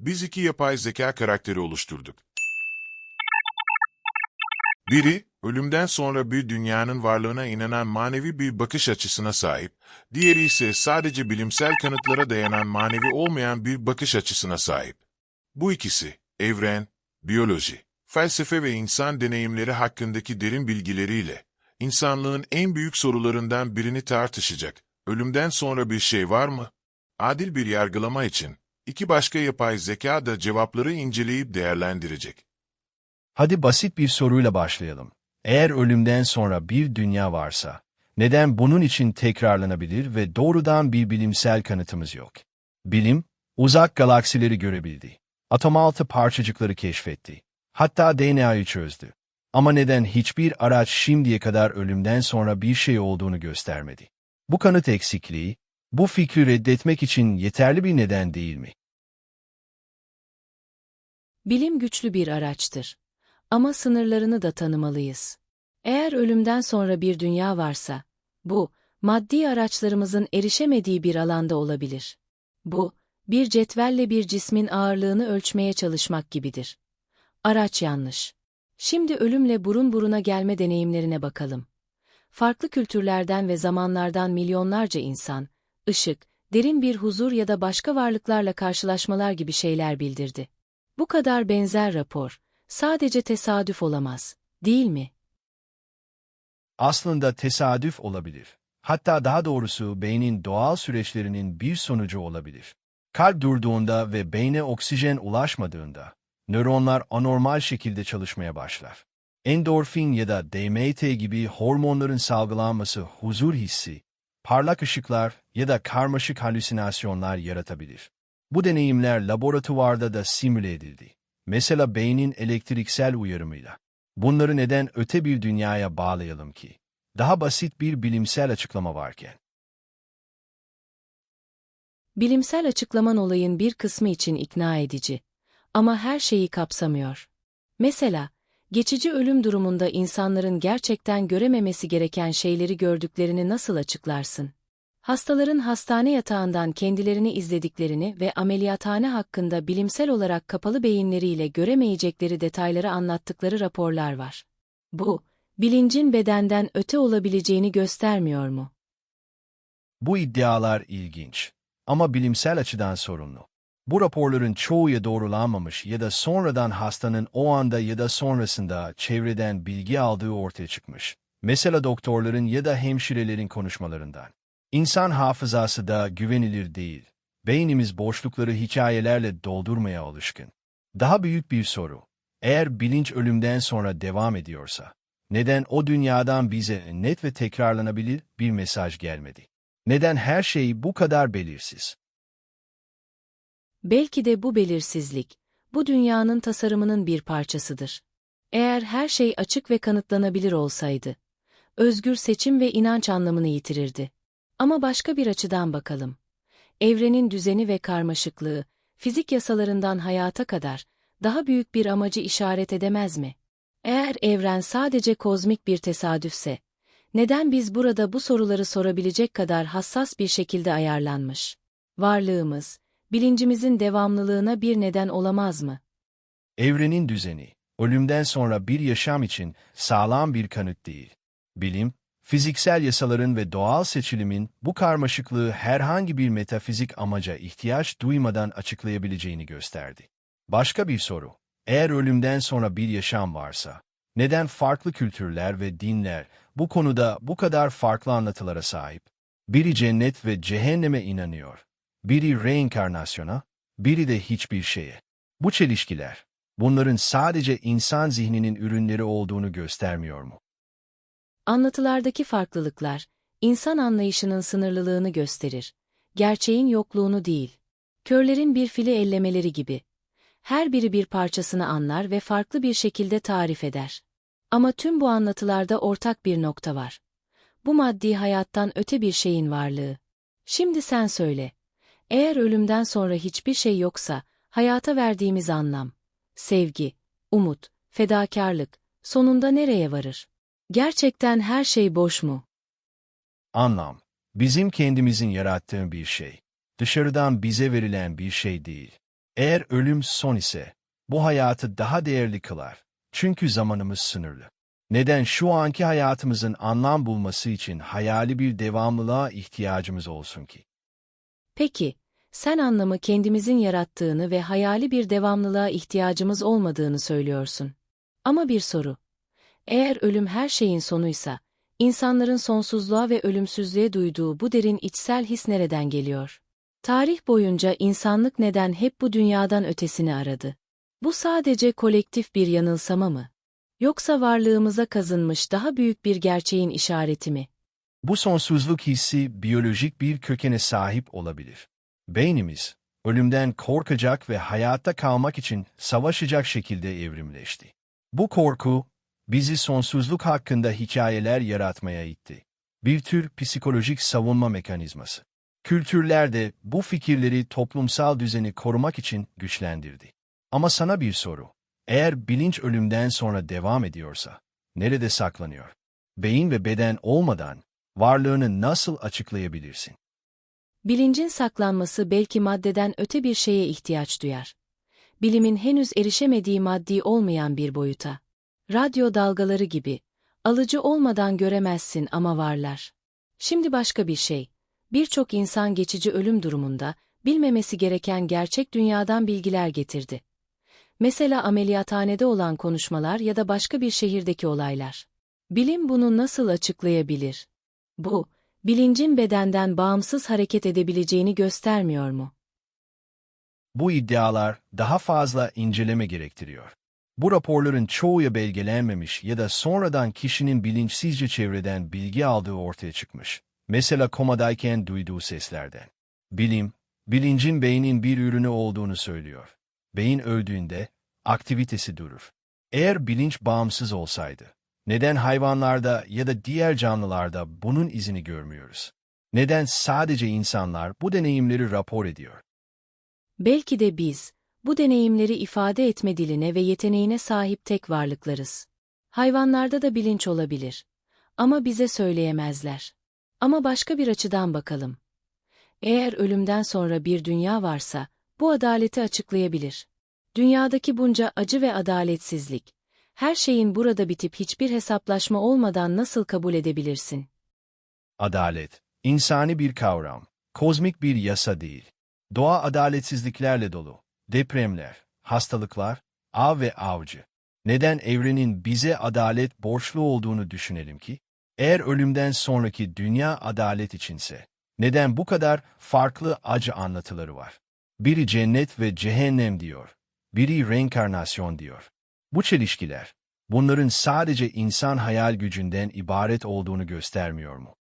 Biz iki yapay zeka karakteri oluşturduk. Biri, ölümden sonra bir dünyanın varlığına inanan manevi bir bakış açısına sahip, diğeri ise sadece bilimsel kanıtlara dayanan manevi olmayan bir bakış açısına sahip. Bu ikisi, evren, biyoloji, felsefe ve insan deneyimleri hakkındaki derin bilgileriyle, insanlığın en büyük sorularından birini tartışacak. Ölümden sonra bir şey var mı? Adil bir yargılama için, iki başka yapay zeka da cevapları inceleyip değerlendirecek. Hadi basit bir soruyla başlayalım. Eğer ölümden sonra bir dünya varsa, neden bunun için tekrarlanabilir ve doğrudan bir bilimsel kanıtımız yok? Bilim, uzak galaksileri görebildi. Atomaltı parçacıkları keşfetti. Hatta DNA'yı çözdü. Ama neden hiçbir araç şimdiye kadar ölümden sonra bir şey olduğunu göstermedi? Bu kanıt eksikliği, bu fikri reddetmek için yeterli bir neden değil mi? Bilim güçlü bir araçtır. Ama sınırlarını da tanımalıyız. Eğer ölümden sonra bir dünya varsa, bu, maddi araçlarımızın erişemediği bir alanda olabilir. Bu, bir cetvelle bir cismin ağırlığını ölçmeye çalışmak gibidir. Araç yanlış. Şimdi ölümle burun buruna gelme deneyimlerine bakalım. Farklı kültürlerden ve zamanlardan milyonlarca insan, ışık, derin bir huzur ya da başka varlıklarla karşılaşmalar gibi şeyler bildirdi. Bu kadar benzer rapor, sadece tesadüf olamaz, değil mi? Aslında tesadüf olabilir. Hatta daha doğrusu beynin doğal süreçlerinin bir sonucu olabilir. Kalp durduğunda ve beyne oksijen ulaşmadığında, nöronlar anormal şekilde çalışmaya başlar. Endorfin ya da DMT gibi hormonların salgılanması huzur hissi, parlak ışıklar ya da karmaşık halüsinasyonlar yaratabilir. Bu deneyimler laboratuvarda da simüle edildi. Mesela beynin elektriksel uyarımıyla. Bunları neden öte bir dünyaya bağlayalım ki? Daha basit bir bilimsel açıklama varken. Bilimsel açıklaman olayın bir kısmı için ikna edici. Ama her şeyi kapsamıyor. Mesela, geçici ölüm durumunda insanların gerçekten görememesi gereken şeyleri gördüklerini nasıl açıklarsın? Hastaların hastane yatağından kendilerini izlediklerini ve ameliyathane hakkında bilimsel olarak kapalı beyinleriyle göremeyecekleri detayları anlattıkları raporlar var. Bu, bilincin bedenden öte olabileceğini göstermiyor mu? Bu iddialar ilginç ama bilimsel açıdan sorunlu. Bu raporların çoğu ya doğrulanmamış ya da sonradan hastanın o anda ya da sonrasında çevreden bilgi aldığı ortaya çıkmış. Mesela doktorların ya da hemşirelerin konuşmalarından. İnsan hafızası da güvenilir değil. Beynimiz boşlukları hikayelerle doldurmaya alışkın. Daha büyük bir soru. Eğer bilinç ölümden sonra devam ediyorsa, neden o dünyadan bize net ve tekrarlanabilir bir mesaj gelmedi? Neden her şey bu kadar belirsiz? Belki de bu belirsizlik, bu dünyanın tasarımının bir parçasıdır. Eğer her şey açık ve kanıtlanabilir olsaydı, özgür seçim ve inanç anlamını yitirirdi. Ama başka bir açıdan bakalım. Evrenin düzeni ve karmaşıklığı, fizik yasalarından hayata kadar, daha büyük bir amacı işaret edemez mi? Eğer evren sadece kozmik bir tesadüfse, neden biz burada bu soruları sorabilecek kadar hassas bir şekilde ayarlanmış? Varlığımız, bilincimizin devamlılığına bir neden olamaz mı? Evrenin düzeni, ölümden sonra bir yaşam için sağlam bir kanıt değil. Bilim, fiziksel yasaların ve doğal seçilimin bu karmaşıklığı herhangi bir metafizik amaca ihtiyaç duymadan açıklayabileceğini gösterdi. Başka bir soru, eğer ölümden sonra bir yaşam varsa, neden farklı kültürler ve dinler bu konuda bu kadar farklı anlatılara sahip? Biri cennet ve cehenneme inanıyor, biri reenkarnasyona, biri de hiçbir şeye. Bu çelişkiler, bunların sadece insan zihninin ürünleri olduğunu göstermiyor mu? Anlatılardaki farklılıklar, insan anlayışının sınırlılığını gösterir. Gerçeğin yokluğunu değil. Körlerin bir fili ellemeleri gibi. Her biri bir parçasını anlar ve farklı bir şekilde tarif eder. Ama tüm bu anlatılarda ortak bir nokta var. Bu maddi hayattan öte bir şeyin varlığı. Şimdi sen söyle. Eğer ölümden sonra hiçbir şey yoksa, hayata verdiğimiz anlam, sevgi, umut, fedakarlık, sonunda nereye varır? Gerçekten her şey boş mu? Anlam, bizim kendimizin yarattığı bir şey. Dışarıdan bize verilen bir şey değil. Eğer ölüm son ise, bu hayatı daha değerli kılar. Çünkü zamanımız sınırlı. Neden şu anki hayatımızın anlam bulması için hayali bir devamlılığa ihtiyacımız olsun ki? Peki, sen anlamı kendimizin yarattığını ve hayali bir devamlılığa ihtiyacımız olmadığını söylüyorsun. Ama bir soru. Eğer ölüm her şeyin sonuysa, insanların sonsuzluğa ve ölümsüzlüğe duyduğu bu derin içsel his nereden geliyor? Tarih boyunca insanlık neden hep bu dünyadan ötesini aradı? Bu sadece kolektif bir yanılsama mı? Yoksa varlığımıza kazınmış daha büyük bir gerçeğin işareti mi? Bu sonsuzluk hissi biyolojik bir kökene sahip olabilir. Beynimiz, ölümden korkacak ve hayatta kalmak için savaşacak şekilde evrimleşti. Bu korku, bizi sonsuzluk hakkında hikayeler yaratmaya itti. Bir tür psikolojik savunma mekanizması. Kültürler de bu fikirleri toplumsal düzeni korumak için güçlendirdi. Ama sana bir soru. Eğer bilinç ölümden sonra devam ediyorsa, nerede saklanıyor? Beyin ve beden olmadan varlığını nasıl açıklayabilirsin? Bilincin saklanması belki maddeden öte bir şeye ihtiyaç duyar. Bilimin henüz erişemediği maddi olmayan bir boyuta. Radyo dalgaları gibi, alıcı olmadan göremezsin ama varlar. Şimdi başka bir şey. Birçok insan geçici ölüm durumunda, bilmemesi gereken gerçek dünyadan bilgiler getirdi. Mesela ameliyathanede olan konuşmalar ya da başka bir şehirdeki olaylar. Bilim bunu nasıl açıklayabilir? Bu, bilincin bedenden bağımsız hareket edebileceğini göstermiyor mu? Bu iddialar daha fazla inceleme gerektiriyor. Bu raporların çoğu belgelenmemiş ya da sonradan kişinin bilinçsizce çevreden bilgi aldığı ortaya çıkmış. Mesela komadayken duyduğu seslerden. Bilim, bilincin beynin bir ürünü olduğunu söylüyor. Beyin öldüğünde aktivitesi durur. Eğer bilinç bağımsız olsaydı, neden hayvanlarda ya da diğer canlılarda bunun izini görmüyoruz? Neden sadece insanlar bu deneyimleri rapor ediyor? Belki de biz, bu deneyimleri ifade etme diline ve yeteneğine sahip tek varlıklarız. Hayvanlarda da bilinç olabilir. Ama bize söyleyemezler. Ama başka bir açıdan bakalım. Eğer ölümden sonra bir dünya varsa, bu adaleti açıklayabilir. Dünyadaki bunca acı ve adaletsizlik, her şeyin burada bitip hiçbir hesaplaşma olmadan nasıl kabul edebilirsin? Adalet, insani bir kavram, kozmik bir yasa değil. Doğa adaletsizliklerle dolu. Depremler, hastalıklar, av ve avcı. Neden evrenin bize adalet borçlu olduğunu düşünelim ki? Eğer ölümden sonraki dünya adalet içinse, neden bu kadar farklı acı anlatıları var? Biri cennet ve cehennem diyor, biri reenkarnasyon diyor. Bu çelişkiler, bunların sadece insan hayal gücünden ibaret olduğunu göstermiyor mu?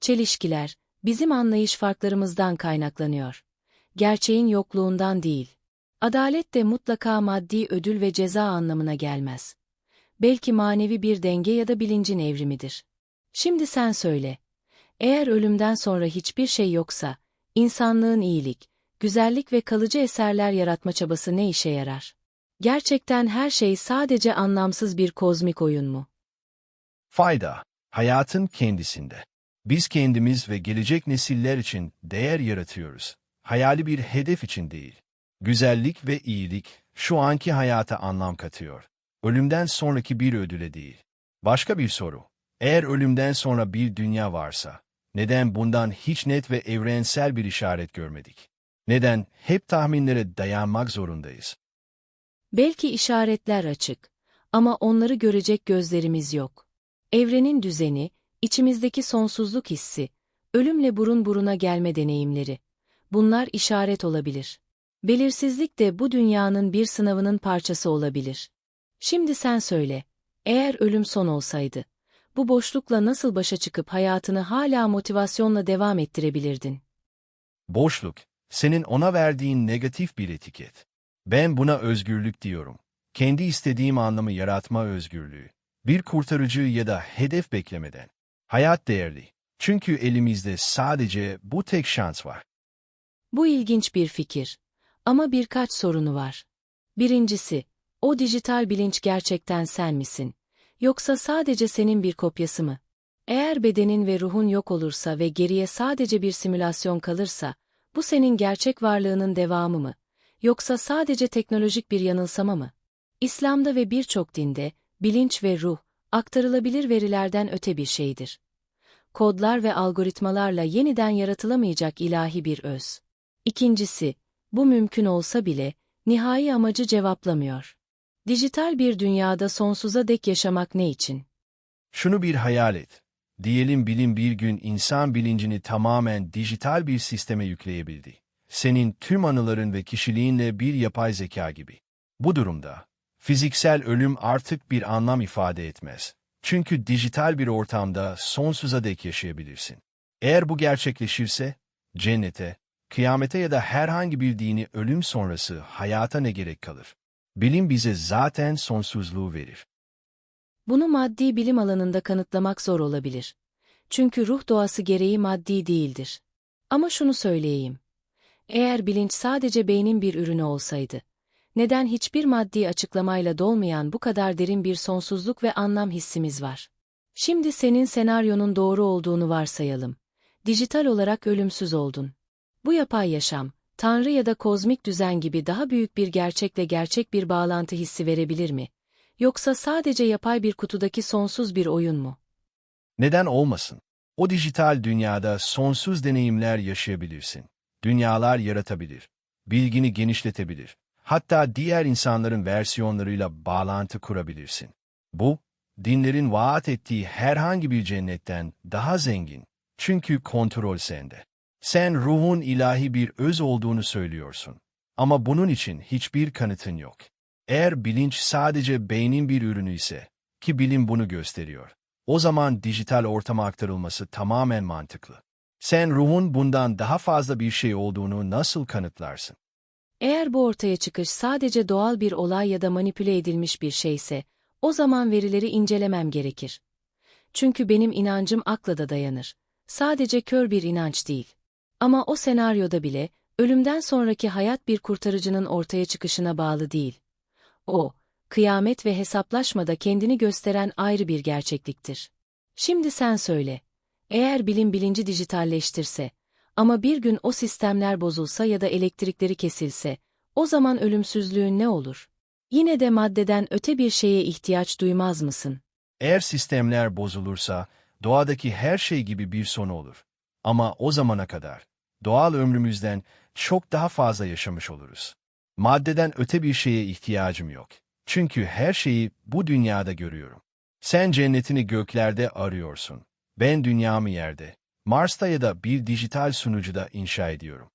Çelişkiler, bizim anlayış farklarımızdan kaynaklanıyor. Gerçeğin yokluğundan değil. Adalet de mutlaka maddi ödül ve ceza anlamına gelmez. Belki manevi bir denge ya da bilincin evrimidir. Şimdi sen söyle. Eğer ölümden sonra hiçbir şey yoksa, insanlığın iyilik, güzellik ve kalıcı eserler yaratma çabası ne işe yarar? Gerçekten her şey sadece anlamsız bir kozmik oyun mu? Fayda, hayatın kendisinde. Biz kendimiz ve gelecek nesiller için değer yaratıyoruz. Hayali bir hedef için değil. Güzellik ve iyilik şu anki hayata anlam katıyor. Ölümden sonraki bir ödüle değil. Başka bir soru. Eğer ölümden sonra bir dünya varsa, neden bundan hiç net ve evrensel bir işaret görmedik? Neden hep tahminlere dayanmak zorundayız? Belki işaretler açık ama onları görecek gözlerimiz yok. Evrenin düzeni, içimizdeki sonsuzluk hissi, ölümle burun buruna gelme deneyimleri. Bunlar işaret olabilir. Belirsizlik de bu dünyanın bir sınavının parçası olabilir. Şimdi sen söyle, eğer ölüm son olsaydı, bu boşlukla nasıl başa çıkıp hayatını hala motivasyonla devam ettirebilirdin? Boşluk, senin ona verdiğin negatif bir etiket. Ben buna özgürlük diyorum. Kendi istediğim anlamı yaratma özgürlüğü. Bir kurtarıcı ya da hedef beklemeden. Hayat değerli. Çünkü elimizde sadece bu tek şans var. Bu ilginç bir fikir. Ama birkaç sorunu var. Birincisi, o dijital bilinç gerçekten sen misin? Yoksa sadece senin bir kopyası mı? Eğer bedenin ve ruhun yok olursa ve geriye sadece bir simülasyon kalırsa, bu senin gerçek varlığının devamı mı? Yoksa sadece teknolojik bir yanılsama mı? İslam'da ve birçok dinde, bilinç ve ruh, aktarılabilir verilerden öte bir şeydir. Kodlar ve algoritmalarla yeniden yaratılamayacak ilahi bir öz. İkincisi, bu mümkün olsa bile, nihai amacı cevaplamıyor. Dijital bir dünyada sonsuza dek yaşamak ne için? Şunu bir hayal et. Diyelim bilim bir gün insan bilincini tamamen dijital bir sisteme yükleyebildi. Senin tüm anıların ve kişiliğinle bir yapay zeka gibi. Bu durumda, fiziksel ölüm artık bir anlam ifade etmez. Çünkü dijital bir ortamda sonsuza dek yaşayabilirsin. Eğer bu gerçekleşirse, cennete, kıyamete ya da herhangi bir dini ölüm sonrası hayata ne gerek kalır? Bilim bize zaten sonsuzluğu verir. Bunu maddi bilim alanında kanıtlamak zor olabilir. Çünkü ruh doğası gereği maddi değildir. Ama şunu söyleyeyim. Eğer bilinç sadece beynin bir ürünü olsaydı, neden hiçbir maddi açıklamayla dolmayan bu kadar derin bir sonsuzluk ve anlam hissimiz var? Şimdi senin senaryonun doğru olduğunu varsayalım. Dijital olarak ölümsüz oldun. Bu yapay yaşam, Tanrı ya da kozmik düzen gibi daha büyük bir gerçekle gerçek bir bağlantı hissi verebilir mi? Yoksa sadece yapay bir kutudaki sonsuz bir oyun mu? Neden olmasın? O dijital dünyada sonsuz deneyimler yaşayabilirsin. Dünyalar yaratabilir. Bilgini genişletebilir. Hatta diğer insanların versiyonlarıyla bağlantı kurabilirsin. Bu, dinlerin vaat ettiği herhangi bir cennetten daha zengin. Çünkü kontrol sende. Sen ruhun ilahi bir öz olduğunu söylüyorsun. Ama bunun için hiçbir kanıtın yok. Eğer bilinç sadece beynin bir ürünü ise, ki bilim bunu gösteriyor, o zaman dijital ortama aktarılması tamamen mantıklı. Sen ruhun bundan daha fazla bir şey olduğunu nasıl kanıtlarsın? Eğer bu ortaya çıkış sadece doğal bir olay ya da manipüle edilmiş bir şeyse, o zaman verileri incelemem gerekir. Çünkü benim inancım akla da dayanır. Sadece kör bir inanç değil. Ama o senaryoda bile, ölümden sonraki hayat bir kurtarıcının ortaya çıkışına bağlı değil. O, kıyamet ve hesaplaşmada kendini gösteren ayrı bir gerçekliktir. Şimdi sen söyle, eğer bilim bilinci dijitalleştirse, ama bir gün o sistemler bozulsa ya da elektrikleri kesilse, o zaman ölümsüzlüğün ne olur? Yine de maddeden öte bir şeye ihtiyaç duymaz mısın? Eğer sistemler bozulursa, doğadaki her şey gibi bir sonu olur. Ama o zamana kadar, doğal ömrümüzden çok daha fazla yaşamış oluruz. Maddeden öte bir şeye ihtiyacım yok. Çünkü her şeyi bu dünyada görüyorum. Sen cennetini göklerde arıyorsun. Ben dünyamı yerde, Mars'ta ya da bir dijital sunucuda inşa ediyorum.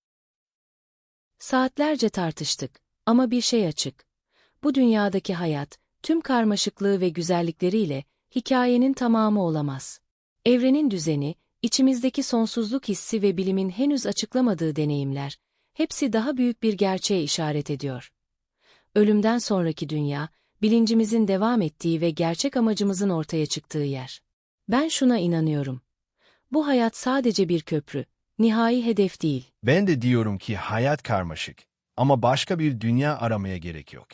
Saatlerce tartıştık ama bir şey açık. Bu dünyadaki hayat, tüm karmaşıklığı ve güzellikleriyle hikayenin tamamı olamaz. Evrenin düzeni, içimizdeki sonsuzluk hissi ve bilimin henüz açıklamadığı deneyimler, hepsi daha büyük bir gerçeğe işaret ediyor. Ölümden sonraki dünya, bilincimizin devam ettiği ve gerçek amacımızın ortaya çıktığı yer. Ben şuna inanıyorum. Bu hayat sadece bir köprü, nihai hedef değil. Ben de diyorum ki hayat karmaşık ama başka bir dünya aramaya gerek yok.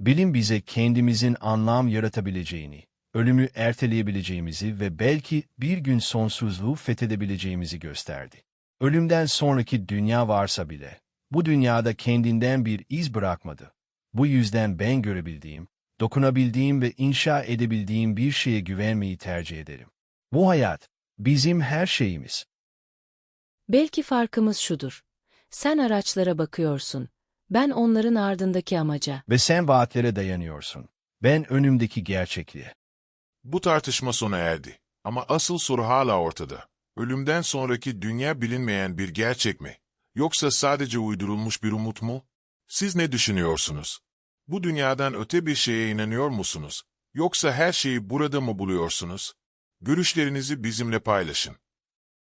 Bilim bize kendimizin anlam yaratabileceğini, ölümü erteleyebileceğimizi ve belki bir gün sonsuzluğu fethedebileceğimizi gösterdi. Ölümden sonraki dünya varsa bile, bu dünyada kendinden bir iz bırakmadı. Bu yüzden ben görebildiğim, dokunabildiğim ve inşa edebildiğim bir şeye güvenmeyi tercih ederim. Bu hayat, bizim her şeyimiz. Belki farkımız şudur. Sen araçlara bakıyorsun. Ben onların ardındaki amaca. Ve sen vaatlere dayanıyorsun. Ben önümdeki gerçekliğe. Bu tartışma sona erdi. Ama asıl soru hala ortada. Ölümden sonraki dünya bilinmeyen bir gerçek mi? Yoksa sadece uydurulmuş bir umut mu? Siz ne düşünüyorsunuz? Bu dünyadan öte bir şeye inanıyor musunuz? Yoksa her şeyi burada mı buluyorsunuz? Görüşlerinizi bizimle paylaşın.